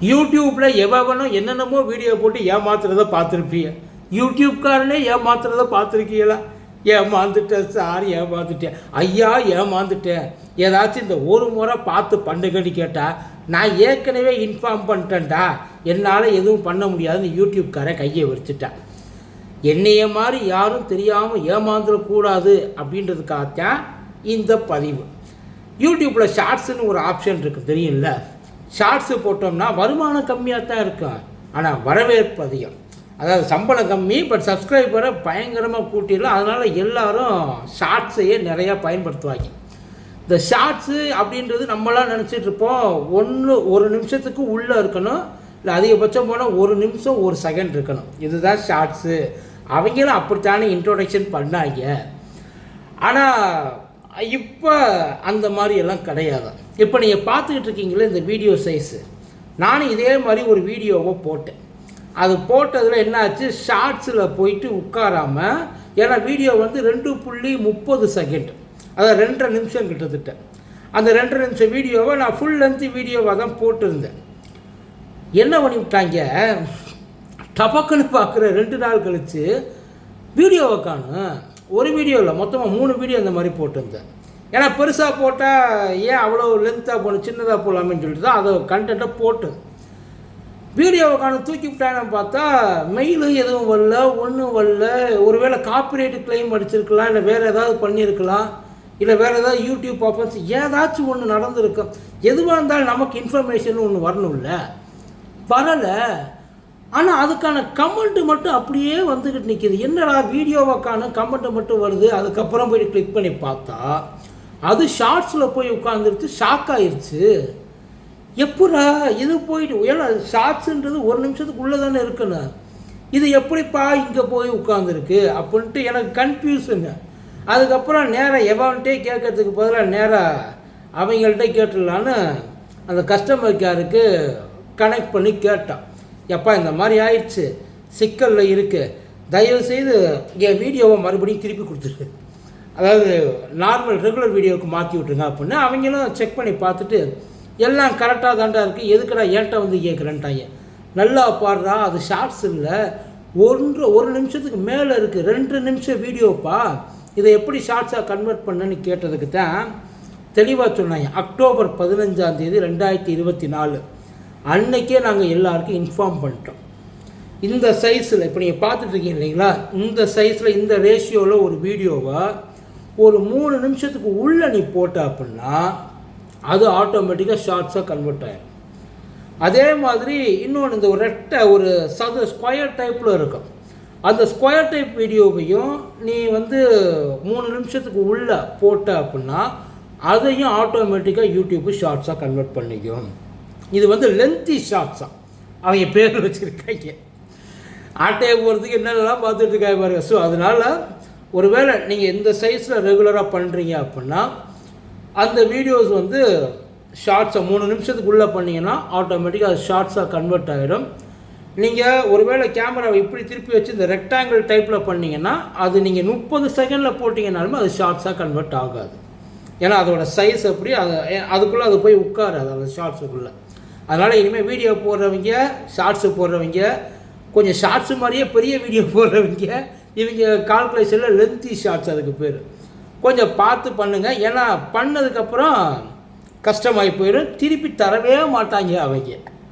யூடியூப்பில் எவனும் என்னென்னமோ வீடியோ போட்டு ஏமாத்துறத பார்த்துருப்பீங்க யூடியூப்காரனே ஏமாத்துறத பார்த்துருக்கீங்களா ஏமாந்துட்டேன் சார் ஏமாந்துட்டேன். ஐயா ஏமாந்துட்டேன். ஏதாச்சும் இந்த ஒரு முறை பார்த்து பண்ணுங்கன்னு கேட்டால் நான் ஏற்கனவே இன்ஃபார்ம் பண்ணிட்டேன்டா. என்னால் எதுவும் பண்ண முடியாதுன்னு யூடியூப்காரன் கையை விரிச்சிட்டேன் என்னைய மாதிரி யாரும் தெரியாமல் ஏமாந்துடக்கூடாது அப்படின்றதுக்காகத்தான் இந்த பதிவு. யூடியூப்பில் ஷார்ட்ஸுன்னு ஒரு ஆப்ஷன் இருக்குது தெரியும்ல? ஷார்ட்ஸு போட்டோம்னா வருமானம் கம்மியாக தான் இருக்கும் ஆனால் வரவேற்பு அதிகம். அதாவது சம்பளம் கம்மி பட் சப்ஸ்கிரைபரை பயங்கரமாக கூட்டிடலாம். அதனால் எல்லாரும் ஷார்ட்ஸையே நிறையா பயன்படுத்துவாங்க. இந்த ஷார்ட்ஸு அப்படின்றது நம்மளாம் நினச்சிட்டு இருப்போம். ஒன்று ஒரு நிமிஷத்துக்கு உள்ளே இருக்கணும். இல்லை அதிகபட்சம் போனால் ஒரு நிமிஷம் ஒரு செகண்ட் இருக்கணும். இதுதான் ஷார்ட்ஸு அவங்களும் அப்படித்தானே இன்ட்ரோடக்ஷன் பண்ணாங்க. ஆனால் இப்போ அந்த மாதிரி எல்லாம் கிடையாது? இப்போ நீங்கள் பார்த்துக்கிட்டு இருக்கீங்களே இந்த வீடியோ சைஸு நானும் இதே மாதிரி ஒரு வீடியோவை போட்டேன். அது போட்டதில் என்னாச்சு? ஷார்ட்ஸில் போயிட்டு உட்காராமல் ஏன்னா வீடியோ வந்து ரெண்டு புள்ளி முப்பது செகண்ட் அதாவது ரெண்டரை நிமிஷம் கிட்டத்தட்ட. அந்த ரெண்டரை நிமிஷம் வீடியோவை நான் ஃபுல் லென்த்து வீடியோவாக தான் போட்டிருந்தேன். என்ன பண்ணிவிட்டாங்க? டபக்குன்னு பார்க்குற ரெண்டு நாள் கழித்து வீடியோவை காணும். ஒரு வீடியோ இல்லை மொத்தமாக மூணு வீடியோ இந்த மாதிரி போட்டிருந்தேன். ஏன்னா பெருசாக போட்டால் ஏன் அவ்வளோ லென்த்தாக போகணும் சின்னதாக போகலாமேன்னு சொல்லிட்டு தான் அதை கண்டென்ட்டை போட்டு வீடியோவை காணும் தூக்கி விட்டாங்கன்னு பார்த்தா மெயிலும் எதுவும் வரல ஒன்றும் வரல. ஒருவேளை காப்பிரைட் கிளைம் அடிச்சிருக்கலாம் இல்லை வேறு ஏதாவது பண்ணியிருக்கலாம் இல்லை வேறு ஏதாவது யூடியூப் ஆஃபன்ஸ் ஏதாச்சும் ஒன்று நடந்திருக்கும் எதுவாக இருந்தாலும் நமக்கு இன்ஃபர்மேஷன் ஒன்று வரணும்ல. வரலை. ஆனால் அதுக்கான கமெண்ட்டு மட்டும் அப்படியே வந்துக்கிட்டு நிற்கிது என்னடா வீடியோவைக்கான கமெண்ட்டு மட்டும் வருது அதுக்கப்புறம் போய் கிளிக் பண்ணி பார்த்தா அது ஷார்ட்ஸில் போய் உட்காந்துருச்சு ஷாக் ஆயிடுச்சு எப்படா இது போயிட்டு ஏன்னா ஷார்ட்ஸுன்றது ஒரு நிமிஷத்துக்குள்ளே தானே இருக்கணும் இது எப்படிப்பா இங்கே போய் உட்காந்துருக்கு அப்படின்ட்டு எனக்கு கன்ஃபியூஷனு அதுக்கப்புறம் நேராக எவன்ட்டே கேட்கறதுக்கு பதிலாக நேராக அவங்கள்ட்ட கேட்டுடலான்னு அந்த கஸ்டமர் கேருக்கு கனெக்ட் பண்ணி கேட்டான். எப்பா இந்த மாதிரி ஆயிடுச்சு சிக்கலில் இருக்குது தயவுசெய்து என் வீடியோவை மறுபடியும் திருப்பி கொடுத்துரு. அதாவது நார்மல் ரெகுலர் வீடியோவுக்கு மாற்றி விட்ருங்க அப்படின்னா அவங்களும் செக் பண்ணி பார்த்துட்டு எல்லாம் கரெக்டாக தாண்டா இருக்குது எதுக்குடா ஏன்ட்ட வந்து கேட்குறேன்ட்டாங்க நல்லா பாடுறா அது ஷார்ட்ஸ் இல்லை. ஒன்று ஒரு நிமிஷத்துக்கு மேலே இருக்குது ரெண்டு நிமிஷம் வீடியோப்பா இதை எப்படி ஷார்ட்ஸாக கன்வெர்ட் பண்ணேன்னு கேட்டதுக்கு தான் தெளிவாக சொன்னாங்க. அக்டோபர் பதினஞ்சாந்தேதி ரெண்டாயிரத்தி இருபத்தி நாலு. அன்னைக்கே நாங்கள் எல்லாருக்கும் இன்ஃபார்ம் பண்ணிட்டோம். இந்த சைஸில் இப்போ நீங்கள் பார்த்துட்ருக்கீங்க இல்லைங்களா? இந்த சைஸில் இந்த ரேஷியோவில் ஒரு வீடியோவை ஒரு மூணு நிமிஷத்துக்கு உள்ளே நீ போட்ட அப்படின்னா அது ஆட்டோமேட்டிக்காக ஷார்ட்ஸாக கன்வெர்ட் ஆகிடும் அதே மாதிரி இன்னொன்று இந்த ஒரு ரெட்டை ஒரு சது ஸ்கொயர் டைப்பில் இருக்கும். அந்த ஸ்கொயர் டைப் வீடியோவையும் நீ வந்து மூணு நிமிஷத்துக்கு உள்ளே போட்ட அப்படின்னா அதையும் ஆட்டோமேட்டிக்காக யூடியூப்பு ஷார்ட்ஸாக கன்வெர்ட் பண்ணிக்கும். இது வந்து லென்த்தி ஷார்ட்ஸாக அவங்க பேர் வச்சுருக்காங்க. ஆட்டையை போகிறதுக்கு என்னென்னலாம் பார்த்துட்டு இருக்காங்க பாருங்க. ஸோ அதனால் ஒருவேளை நீங்கள் இந்த சைஸில் ரெகுலராக பண்ணுறீங்க அப்படின்னா அந்த வீடியோஸ் வந்து ஷார்ட்ஸை மூணு நிமிஷத்துக்குள்ளே பண்ணிங்கன்னா ஆட்டோமேட்டிக்காக அது ஷார்ட்ஸாக கன்வெர்ட் ஆகிடும் நீங்கள் ஒருவேளை கேமராவை இப்படி திருப்பி வச்சு இந்த ரெக்டாங்கிள் டைப்பில் பண்ணிங்கன்னா அது நீங்கள் முப்பது செகண்டில் போட்டிங்கனாலுமே அது ஷார்ட்ஸாக கன்வெர்ட் ஆகாது. ஏன்னா அதோட சைஸ் அப்படி அது அதுக்குள்ளே அது போய் உட்காராது அந்த ஷார்ட்ஸுக்குள்ளே அதனால் இனிமேல் வீடியோ போடுறவங்க ஷார்ட்ஸு போடுறவங்க கொஞ்சம் ஷார்ட்ஸு மாதிரியே பெரிய வீடியோ போடுறவங்க இவங்க கால்குலேஷனில் லென்த்தி ஷார்ட்ஸ் அதுக்கு பேர். கொஞ்சம் பார்த்து பண்ணுங்கள் ஏன்னா பண்ணதுக்கப்புறம் கஷ்டமாகி போயிடும். திருப்பி தரவே மாட்டாங்க அவங்க.